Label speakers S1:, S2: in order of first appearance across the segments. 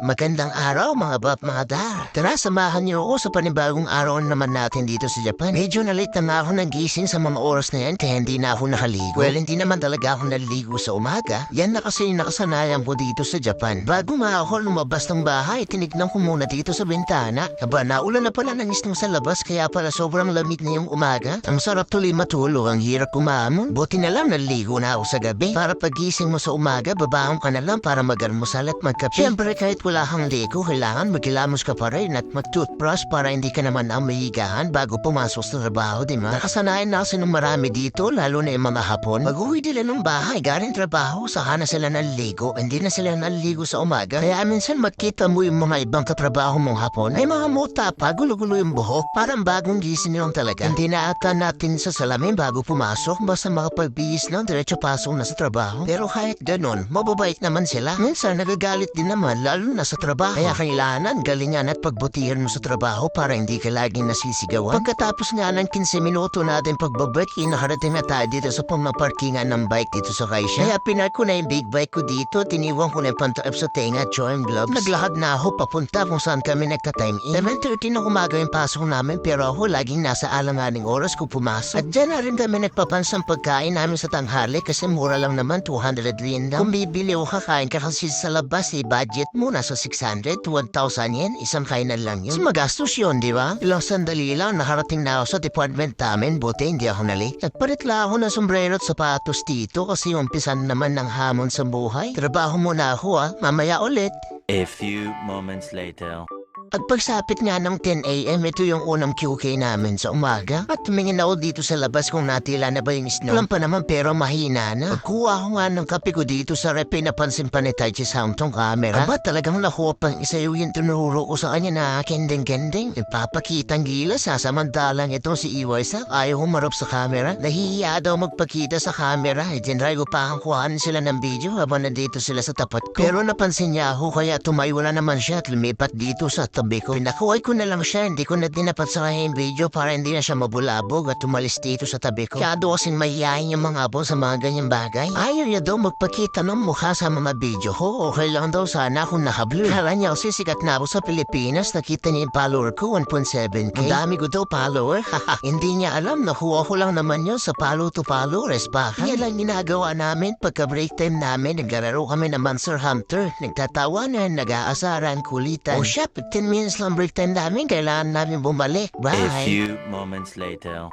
S1: Magandang araw mga bap mga dar. Tara samahan niyo ako sa panibagong araw naman natin dito sa Japan. Medyo na late na nga ako nagising sa mga oras na yan kaya hindi na ako nakaligo. Well, hindi naman talaga ako naliligo sa umaga. Yan na kasi nakasanayan ko dito sa Japan. Bago nga ako lumabas ng bahay, tinignan ko muna dito sa bintana. Aba, naulan na pala ng isnong sa labas kaya pala sobrang lamig na yung umaga. Ang sarap tuloy matulog, ang hirap kumamon. Buti na lang naliligo na ako sa gabi. Para pagising mo sa umaga, babaong ka na lang para mag-almusal at magkape. Siyempre kahit wala kang ligo, kailangan magkilamos ka pa rin at mag-toothbrush para hindi ka naman ang mahigahan bago pumasok sa trabaho, di ba? Nakasanayan na kasi ng marami dito, lalo na yung mga hapon. Pag-uwi nila ng bahay, galing trabaho, saka na sila naliligo. Hindi na sila naliligo sa umaga. Kaya minsan makita mo yung mga ibang katrabaho mong hapon, ay mga muta pa, gulo-gulo yung buhok, parang bagong gising lang talaga. Hindi na ata natin sa salamin bago pumasok, basta makapagbihis lang, diretso pasok na sa trabaho. Pero kahit ganon, mababait naman sila. Minsan nagagalit din naman, lalo na sa trabaho. Kaya kailangan galingan at pagbutihan mo sa trabaho para hindi ka laging nasisigawan. Pagkatapos nga ng 15 minuto natin pagbabike, nakarating na tayo dito sa pamaparkingan ng bike dito sa Kaisha. Kaya pinark ko na yung big bike ko dito, tiniwan ko na yung pantaap sa tenga at joint gloves. Naglakad na ako papunta kung saan kami nagka-time in. 7.30 ng umaga yung pasok namin pero ako laging nasa alanganing oras ko pumasok. At dyan na rin kami nagpapansang pagkain namin sa tanghali kasi mura lang naman 200 yen lang. Kung bibili o kakain ka kasi sa labas eh, budget nasa 600 to 1,000 yen, isang kainan lang yun. Magastos yun, di ba? Ilang sandali lang, nakarating na ako sa department namin, buti hindi ako nalik. Nagpalit lang ako ng sombrero at sapatos dito kasi umpisan naman ng hamon sa buhay. Trabaho muna ako ah, mamaya ulit.
S2: A few moments later.
S1: At pagsapit nga ng 10am, ito yung unang QK namin sa umaga. At tumingin ako dito sa labas kung natila na ba yung snow. Alam pa naman pero mahina na. Pagkuha ko nga ng kape ko dito sa rep, napansin pa ni Taichi Sound tong camera. Aba talagang nakuha pang isa yung tinuro ko sa kanya na kending-kending. Ipapakitang gila sa samantalang itong si Iwasa ayaw humarap sa camera. Nahihiya daw magpakita sa camera. E dinry ko pa ang kuhaan sila ng video habang nandito sila sa tapat ko. Pero napansin niya ako kaya tumayo na naman siya at lumipat dito sa tabi ko. Pinakuhay ko na lang siya, hindi ko na dinapat sa yung video para hindi na siya mabulabog at tumalis dito sa tabi ko. Kaya doon kasing mahihayin yung mga abo sa mga ganyang bagay. Ayaw niya daw magpakita ng mukha sa mga video ko. Okay lang daw sana kung nakablur. Kala niya kasi sikat na ako sa Pilipinas. Nakita niya yung follower ko, 1.7k. Ang dami ko daw follower. Hindi niya alam, nakuha ko lang naman yun sa follow to follow respakan. Yan lang ginagawa namin pagka break time namin. Naglalaro kami ng Monster Hunter. Nagtatawanan, nag-aasaran, kulitan. O siya, 10 minutes lang break time namin. Kailangan namin bumalik. Bye.
S2: A few moments later.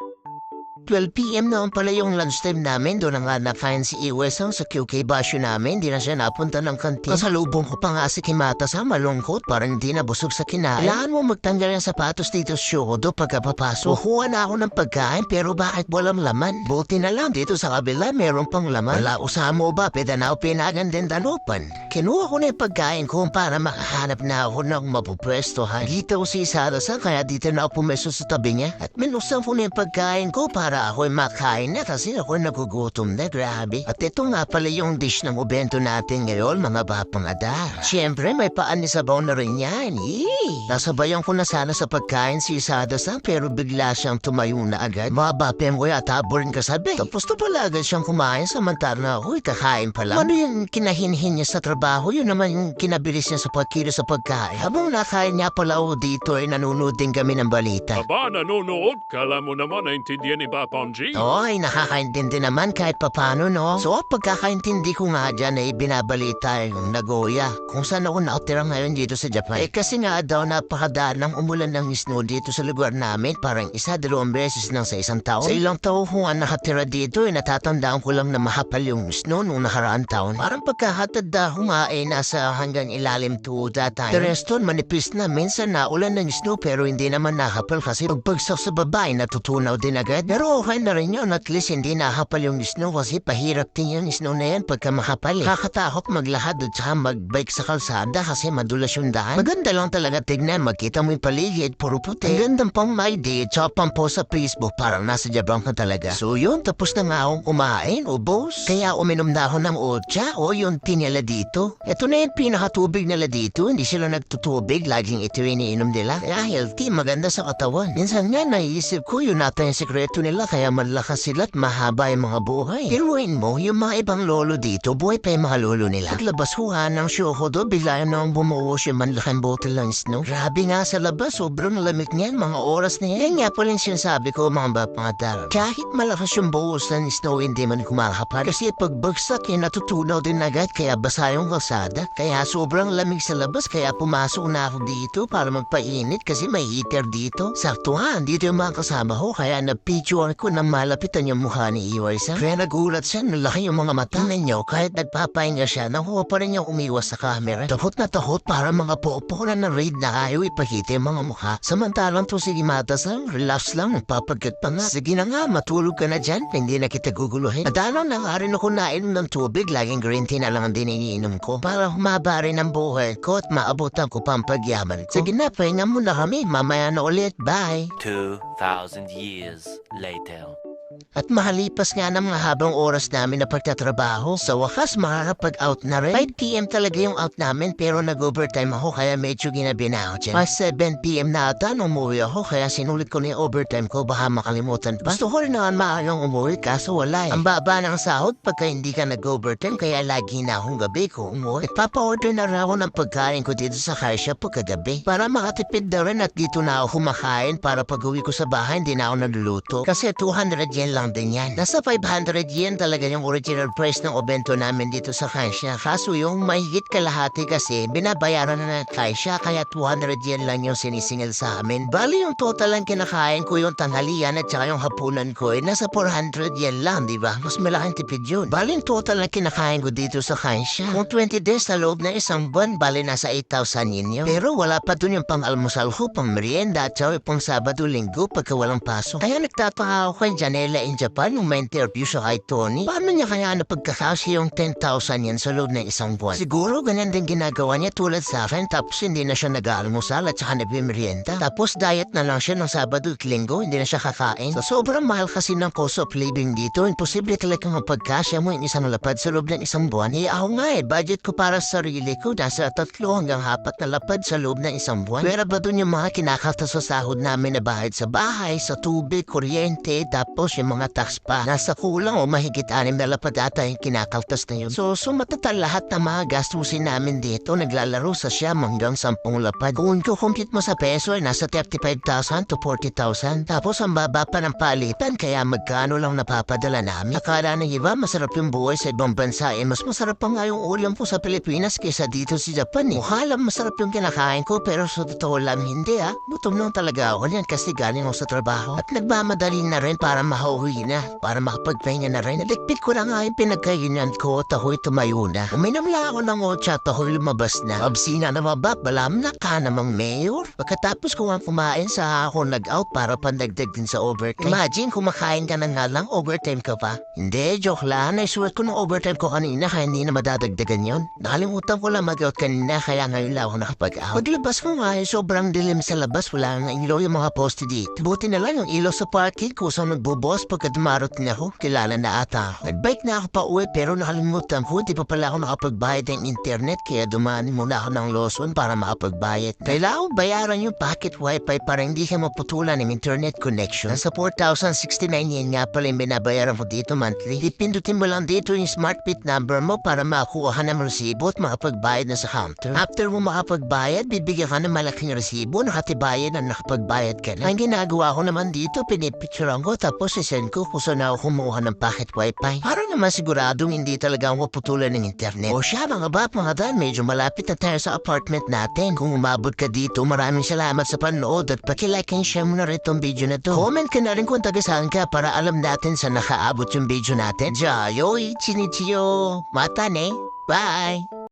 S1: 12pm noon pala yung lunchtime namin. Doon na nga nakain si Iwesang sa QK Basyo namin. Di na siya napunta ng kantin. Kasalubong ko pa nga si Kimata sa malungkot. Parang hindi na busog sa kinain. Kailangan mo magtanggal ng sapatos dito sa Shodo pagkapapasok. Kukuha na ako ng pagkain pero bakit walang laman? Buti na lang dito sa kabila meron pang laman. Wala usamo ba? Pwede na ako pinagan din danupan. Kinuha ko na yung pagkain ko para makahanap na ako ng mapupwestohan. Dito ko si Sarasa kaya dito na ako pumesto sa tabi niya. At minuksan ko na yung pagkain ko para ako'y makain na kasi ako nagugutom na grabe. At ito nga pala yung dish ng ubento natin ngayon mga bapangada. Siyempre may paan ni sabaw na rin yan. Yee! Nasabayan ko na sana sa pagkain si Sadasa pero bigla siyang tumayo na agad. Mga bapem ko yata boring kasabi. Tapos to pala agad siyang kumain samantala na ako'y kakain pa lang. Ano yung kinahinhin niya sa trabaho? Yun naman yung kinabilis niya sa pagkilo sa pagkain. Habang nakain niya pala ako dito ay nanonood din kami ng balita.
S3: Aba, nanonood. Kala mo naman naintindihan ni Papa G.
S1: Oo, ay nakakaintindi naman kahit papano, no? So, pagkakaintindi ko nga dyan ay binabalita yung Nagoya, kung saan ako nakatira ngayon dito sa Japan. Eh kasi nga daw napakadaan ng umulan ng snow dito sa lugar namin, parang isa, dalawang beses lang sa isang taon. Sa ilang taon ko nga nakatira dito, eh natatandaan ko lang na mahapal yung snow nung nakaraan taon. Parang pagkahatad da humae nasa hanggang ilalim to that time. The rest manipis na, minsan naulan ng snow pero hindi naman nakapal kasi pagbagsak sa babae natutunaw din agad. Pero okay na rin yun, at least hindi nakapal yung snow kasi pahirap din yung snow na yan pagka makapal eh. Kakatakot maglahad at saka magbike sa kalsada kasi madulas yung daan. Maganda lang talaga tignan, magkita mo yung paligid, puro puti. Ang gandang pang my day, pang post sa Facebook, parang nasa Japan ka talaga. So yun, tapos na nga akong kumain, ubos. Kaya uminom na ako ng otsa o yung tinila dito. Ito na yung pinakatubig nila dito, hindi sila nagtutubig, laging ito iniinom nila. Kaya healthy, maganda sa katawan. Minsan nga naisip ko yun nata yung sekreto nila sila kaya malakas sila at mahaba yung mga buhay. Piruin mo, yung mga ibang lolo dito, buhay pa yung mga lolo nila. Paglabas huha ng syoko do, bigla yun nang bumuo siya manlaking bottle ng snow. Grabe nga sa labas, sobrang lamig niyan, mga oras na yan. Yan nga pala yung sinasabi ko mga bap mga dar. Kahit malakas yung buhos ng snow, hindi man kumakapal. Kasi pagbagsak yan, natutunaw din agad, kaya basa yung kalsada. Kaya sobrang lamig sa labas, kaya pumasok na ako dito para magpainit kasi may heater dito. Saktuhan, dito yung mga kasama ko, kaya na-picture ko na malapitan yung mukha ni Iwaysa. Kaya nagulat siya, nalaki yung mga mata ninyo. Kahit nagpapahinga siya, nakuha pa rin niya umiwas sa camera. Takot na takot para mga popo na na raid na ayaw ipakita yung mga mukha. Samantalang to sige matas lang, relax lang, nagpapagat pa nga. Sige na nga, matulog ka na dyan, hindi na kita guguluhin. At ano na nga rin ako nainom ng tubig, laging green tea na lang ang din iniinom ko. Para humaba rin ang buhay ko at maabutan ko pa pagyaman ko. Sige na, pahinga muna kami, mamaya na ulit, bye.
S2: 2,000 years later. detail.
S1: At mahalipas nga ng mga habang oras namin na pagtatrabaho, sa wakas makakapag-out na rin. 5pm talaga yung out namin pero nag-overtime ako kaya medyo ginabi na ako dyan. Mas 7pm na ata nung umuwi ako kaya sinulit ko na yung overtime ko baka makalimutan pa. Gusto ko rin naman maagang umuwi kaso wala eh. Ang baba ng sahod pagka hindi ka nag-overtime kaya lagi na akong gabi ko umuwi. At papa-order na rin ako ng pagkain ko dito sa car shop pagkagabi. Para makatipid na rin at dito na ako kumakain para pag uwi ko sa bahay hindi na ako nagluluto. Kasi 200 yen lang din yan. Nasa 500 yen talaga yung original price ng obento namin dito sa Kansya. Kaso yung mahigit kalahati kasi binabayaran na ng Kansya kaya 200 yen lang yung sinisingil sa amin. Bali yung total lang kinakain ko yung tanghalian at saka yung hapunan ko eh nasa 400 yen lang, di ba? Mas malaking tipid yun. Bali yung total lang kinakain ko dito sa Kansya. Kung 20 days sa loob ng isang buwan, bali nasa 8,000 yen yun. Pero wala pa dun yung pang-almusal ko, pang merienda at saka pang Sabado-Linggo pagka walang pasok. Kaya nagtataka ako kay Janela in Japan nung may interview siya kay Tony. Paano niya kaya napagkakasya yung 10,000 yan sa loob ng isang buwan? Siguro ganyan din ginagawa niya tulad sa akin tapos hindi na siya nag-aalmusal at saka nagmimerienda. Tapos diet na lang siya ng Sabado at Linggo, hindi na siya kakain. So sobrang mahal kasi ng cost of living dito. Imposible talaga mapagkasya mo yung isang lapad sa loob ng isang buwan. Eh ako nga eh, budget ko para sa sarili ko nasa tatlo hanggang apat na lapad sa loob ng isang buwan. Pero ba dun yung mga kinakaltas sa sahod namin na bahid sa bahay, sa tubig, kuryente, tapos yung mga tax pa. Nasa kulang o mahigit anim na lapad ata yung kinakaltas na yun. So, sumatotal lahat ng mga gastusin namin dito, naglalaro sa siyam hanggang sampung lapad. Kung kukumpit mo sa peso ay nasa 35,000 to 40,000. Tapos ang baba pa ng palitan kaya magkano lang napapadala namin. Akala ng iba masarap yung buhay sa ibang bansa eh mas masarap pa nga yung ulam po sa Pilipinas kaysa dito sa Japan eh. Mukha lang masarap yung kinakain ko pero sa totoo lang hindi ah. Gutom lang talaga ako niyan kasi galing ako sa trabaho. At nagmamadali na rin para mahauwi na, para makapagpahinga na rin. Naligpit ko na nga yung pinagkainan ko at ako'y tumayo na. Uminom lang ako ng otsa at ako'y lumabas na. Absina na mabab, balam na ka namang mayor. Pagkatapos ko nga kumain sa ako nag-out para pandagdag din sa overtime. Imagine kumakain ka na nga lang, overtime ka pa. Hindi, joke lang. Naisulat ko ng overtime ko kanina kaya hindi na madadagdagan yon. Nakalimutan ko lang mag-out kanina kaya ngayon lang ako nakapag-out. Paglabas ko nga eh, sobrang dilim sa labas. Wala nga ilaw yung mga poste dito. Buti na lang yung ilaw sa parking ko sa nagbubos pagka dumarating ako. Kilala na ata ako. Nagbike na ako pa uwi pero nakalimutan ko. Di pa pala ako nakapagbayad ng internet kaya dumanin muna ako ng Lawson para makapagbayad. Kailangan bayaran yung packet wifi para hindi ka maputulan ng internet connection. Nasa 4,069 yen nga pala yung binabayaran ko dito monthly. Ipindutin mo lang dito yung smart pit number mo para makakuha ka ng resibo at makapagbayad na sa counter. After mo makapagbayad, bibigyan ka ng malaking resibo nakatibayan na nakapagbayad ka na. Ang ginagawa ko naman dito, pinipicturean ko tapos isend ko kung saan ako kumuha ng packet wifi. Para naman siguradong hindi talaga ako putulan ng internet. O siya mga bap mga dan, medyo malapit na tayo sa apartment natin. Kung umabot ka dito, maraming salamat sa panood at pakilike and share mo na rin tong video na to. Comment ka na rin kung taga saan ka para alam natin sa nakaabot yung video natin. Jayo, ichinichiyo. Mata ne. Bye!